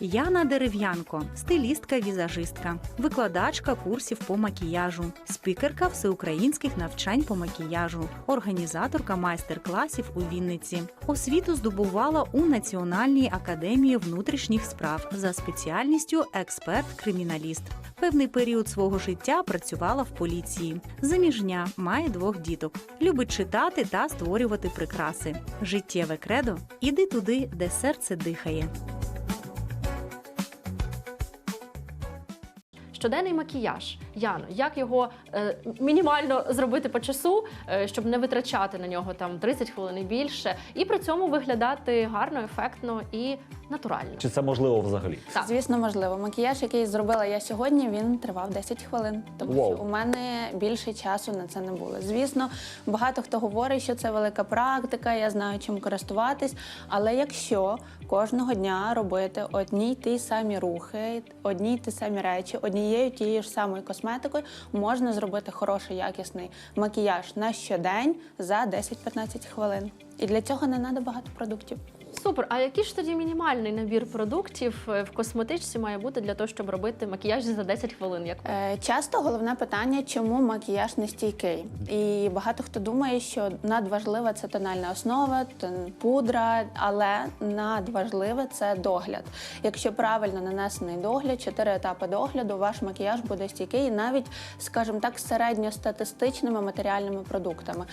Яна Дерев'янко, стилістка-візажистка, викладачка курсів по макіяжу, спікерка всеукраїнських навчань по макіяжу, організаторка майстер-класів у Вінниці. Освіту здобувала у Національній академії внутрішніх справ за спеціальністю експерт-криміналіст. Певний період свого життя працювала в поліції. Заміжня має двох діток, любить читати та створювати прикраси. Життєве кредо іди туди, де серце дихає. Щоденний макіяж. Яно, як його е, мінімально зробити по часу, е, щоб не витрачати на нього там 30 хвилин і більше, і при цьому виглядати гарно, ефектно і натурально. Чи це можливо взагалі? Так. Звісно, можливо. Макіяж, який зробила я сьогодні, він тривав 10 хвилин. Тому Вау. що у мене більше часу на це не було. Звісно, багато хто говорить, що це велика практика, я знаю, чим користуватись. Але якщо кожного дня робити одні й ті самі рухи, одні й ті самі речі, однією тією ж самою косметикою, можна зробити хороший якісний макіяж на щодень за 10-15 хвилин. І для цього не треба багато продуктів. Супер. А який ж тоді мінімальний набір продуктів е, в косметичці має бути для того, щоб робити макіяж за 10 хвилин? Як Е, Часто головне питання, чому макіяж не стійкий. І багато хто думає, що надважлива це тональна основа, тон- пудра, але надважливе це догляд. Якщо правильно нанесений догляд, чотири етапи догляду, ваш макіяж буде стійкий навіть, скажімо так, середньостатистичними матеріальними продуктами.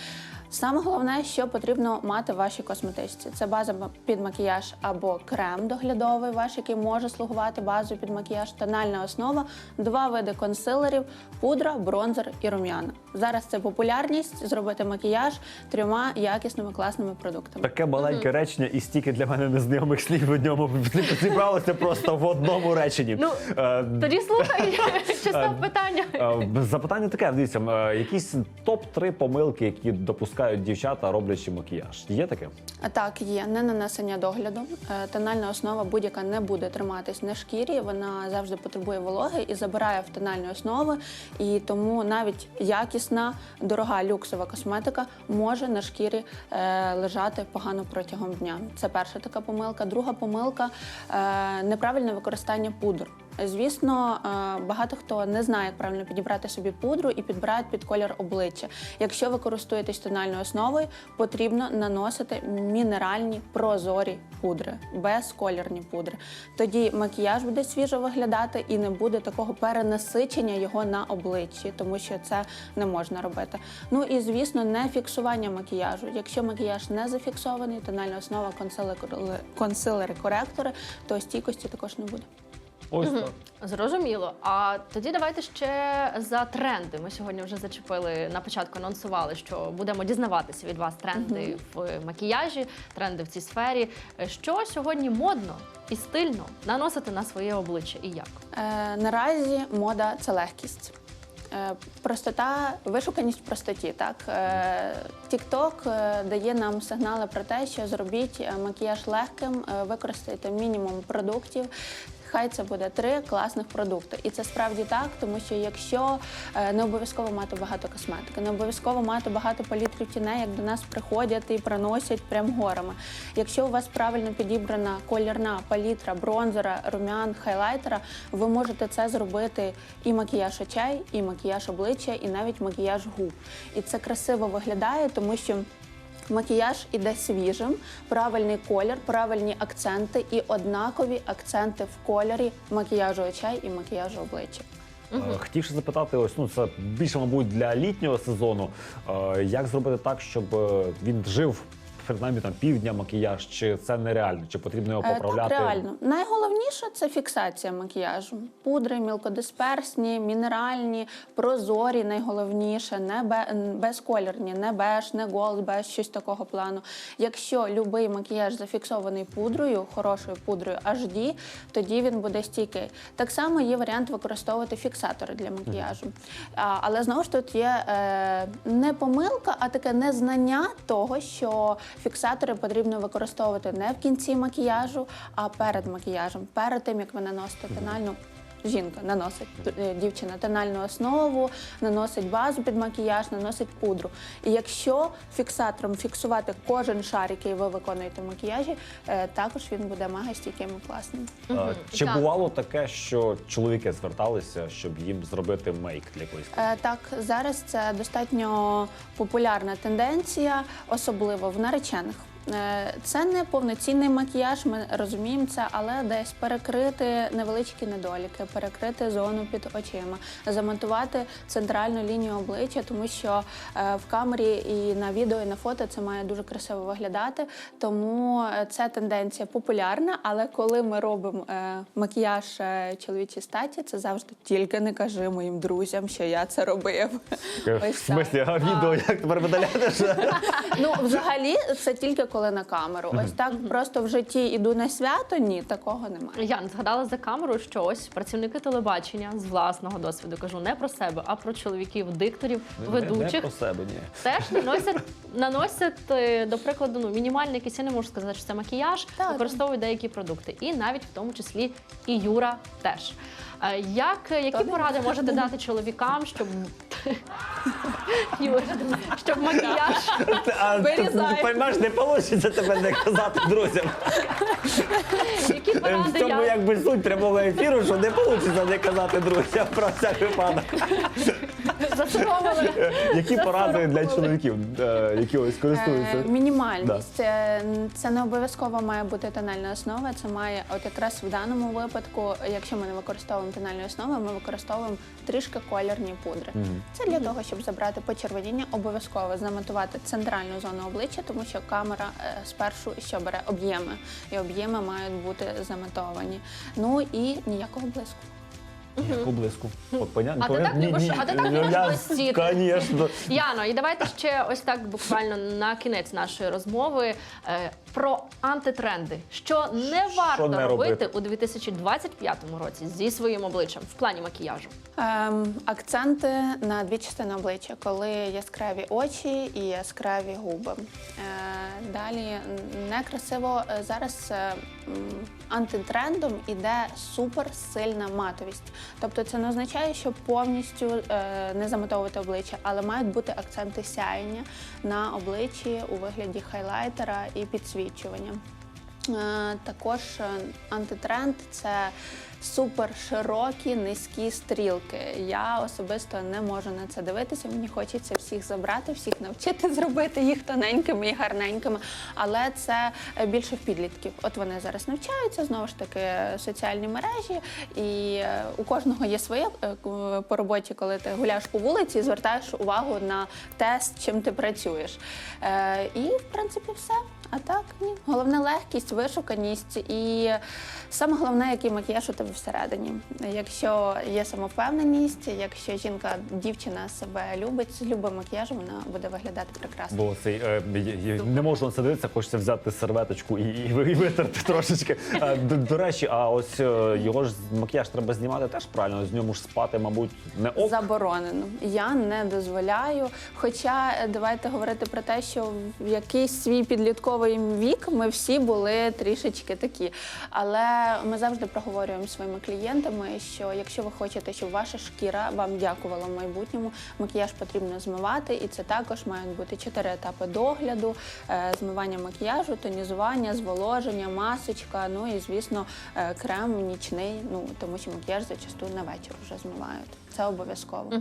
Саме головне, що потрібно мати в вашій косметичці, це база під макіяж або крем доглядовий, ваш, який може слугувати базою під макіяж, тональна основа, два види консилерів, пудра, бронзер і рум'яна. Зараз це популярність зробити макіяж трьома якісними класними продуктами. Таке маленьке речення і стільки для мене незнайомих слів в ньому зібралося просто в одному реченні. Ну, Е, тоді слухай, чесно питання. Е, Запитання таке, дивіться, е, якісь топ-3 помилки, які допускають дівчата, роблячи макіяж. Є таке? Так, є не нанесення догляду. Е, Тональна основа будь-яка не буде триматись на шкірі. Вона завжди потребує вологи і забирає в тональні основи. І тому навіть якісна, дорога люксова косметика може на шкірі е, лежати погано протягом дня. Це перша така помилка. Друга помилка е, неправильне використання пудр. Звісно, е, багато хто не знає, як правильно підібрати собі пудру і підбирають під колір обличчя. Якщо ви користуєтесь тональною основою, потрібно наносити мінеральні прозорі пудри, безколірні пудри. Тоді макіяж буде свіжо виглядати і не буде такого перенасичення його на обличчі, тому що це не можна робити. Ну і звісно, не фіксування макіяжу. Якщо макіяж не зафіксований, тональна основа, консилери, консилери, коректори, то стійкості також не буде. Ось так. Зрозуміло. А тоді давайте ще за тренди. Ми сьогодні вже зачепили на початку, анонсували, що будемо дізнаватися від вас тренди в макіяжі, тренди в цій сфері. Що сьогодні модно і стильно наносити на своє обличчя і як? Е, наразі мода це легкість. Е, простота, вишуканість в простоті. Так? Е, е, дає нам сигнали про те, що зробіть макіяж легким, використайте мінімум продуктів. Хай це буде три класних продукти. І це справді так, тому що якщо е, не обов'язково мати багато косметики, не обов'язково мати багато палітрів тіней, як до нас приходять і приносять прям горами. Якщо у вас правильно підібрана колірна палітра, бронзера, румян, хайлайтера, ви можете це зробити і макіяж очей, і макіяж обличчя, і навіть макіяж губ. І це красиво виглядає, тому що. Макіяж іде свіжим, правильний колір, правильні акценти і однакові акценти в кольорі макіяжу очей і макіяжу обличчя. Е, Хотів ще запитати, ось ну це більше, мабуть, для літнього сезону. Е, Як зробити так, щоб е, він жив принаймні там півдня макіяж? Чи це нереально? Чи потрібно його Е, поправляти? Так, реально. Найголовніше це фіксація макіяжу. Пудри, мілкодисперсні, мінеральні, прозорі, найголовніше, не бе- безколірні, не беж, не голд, беж, щось такого плану. Якщо будь-який макіяж зафіксований пудрою, хорошою пудрою HD, тоді він буде стійкий. Так само є варіант використовувати фіксатори для макіяжу. А, але знову ж тут є е, не помилка, а таке незнання того, що фіксатори потрібно використовувати не в кінці макіяжу, а перед макіяжем, перед тим як ви наносите тональну жінка наносить е, дівчина тональну основу, наносить базу під макіяж, наносить пудру. І якщо фіксатором фіксувати кожен шар, який ви виконуєте в макіяжі, е, також він буде мега стійким і класним. Е, Чи Так. бувало таке, що чоловіки зверталися, щоб їм зробити мейк для якоїсь? Так, зараз це достатньо популярна тенденція, особливо в наречених. Е, Це не повноцінний макіяж, ми розуміємо це, але десь перекрити невеличкі недоліки, перекрити зону під очима, замонтувати центральну лінію обличчя, тому що е, в камері і на відео, і на фото це має дуже красиво виглядати. Тому е, ця тенденція популярна. Але коли ми робимо макіяж чоловічій статі, це завжди тільки не кажи моїм друзям, що я це робив. В смислі, а відео як тепер видаляти? Ну, взагалі, це тільки коли на камеру. Ось так просто в житті іду на свято. Ні, такого немає. Ян, згадала за камерою, що ось працівники телебачення з власного досвіду кажу не про себе, а про чоловіків, дикторів, Не ведучих. про себе, ні. Теж наносять, наносять, е, до прикладу, ну, мінімальний якийсь, я не можу сказати, що це макіяж, Так, використовують деякі продукти. І навіть в тому числі і Юра теж. Е, Як, які Хто не поради можете дати чоловікам, щоб Юра, щоб макіяж А ти Вирізай. розумієш, не вийде тебе не казати друзям. які В поради цьому я якби суть прямого ефіру, що не вийде не казати друзям про всяк випадок. Засоромили? Які поради для чоловіків, е, які ось Е, користуються? Мінімальність. Це, це не обов'язково має бути тональна основа. Це має, от якраз в даному випадку, якщо ми не використовуємо тональну основу, ми використовуємо трішки колірні пудри. Це для того, щоб забрати почервоніння, обов'язково замонтувати центральну зону обличчя, тому що камера е, спершу що бере об'єми, і об'єми мають бути замонтовані. Ну і ніякого блиску. Яку блиску. От, понятно? А ти так Ні, любиш- ні, а ти так я- любиш блистіти? Звісно. Яно, і давайте ще ось так буквально на кінець нашої розмови е, про антитренди. Що не варто не робити робити? у 2025 році зі своїм обличчям в плані макіяжу. Ем, акценти на дві частини обличчя, коли яскраві очі і яскраві губи. Е, далі м, некрасиво е, зараз е, антитрендом іде суперсильна матовість. Тобто це не означає, що повністю е, не заматовувати обличчя, але мають бути акценти сяєння на обличчі у вигляді хайлайтера і підсвічування. Е, Також е, антитренд це супер широкі низькі стрілки. Я особисто не можу на це дивитися. Мені хочеться всіх забрати, всіх навчити зробити їх тоненькими і гарненькими. Але це більше в підлітків. От вони зараз навчаються знову ж таки соціальні мережі, і е, у кожного є своє по роботі, коли ти гуляєш по вулиці і звертаєш увагу на те, з чим ти працюєш. І в принципі все. А так ні. Головне легкість, вишуканість і саме головне, який макіяж у тебе всередині. Якщо є самовпевненість, якщо жінка, дівчина себе любить, з любим макіяжем вона буде виглядати прекрасно. Бо цей е, я не можу це дивитися, хочеться взяти серветочку і, і, ви- і витерти трошечки. Е, До, до речі, а ось е, його ж макіяж треба знімати теж правильно. З ньому ж спати, мабуть, не ок. Заборонено. Я не дозволяю. Хоча е, давайте говорити про те, що в якийсь свій підлітковий вік ми всі були трішечки такі. Але ми завжди проговорюємо своїми клієнтами, що якщо ви хочете, щоб ваша шкіра вам дякувала в майбутньому, макіяж потрібно змивати, і це також мають бути чотири етапи догляду: е, змивання макіяжу, тонізування, зволоження, масочка. Ну і звісно, е, крем нічний. Ну тому що макіяж зачасту на вечір вже змивають. Це обов'язково.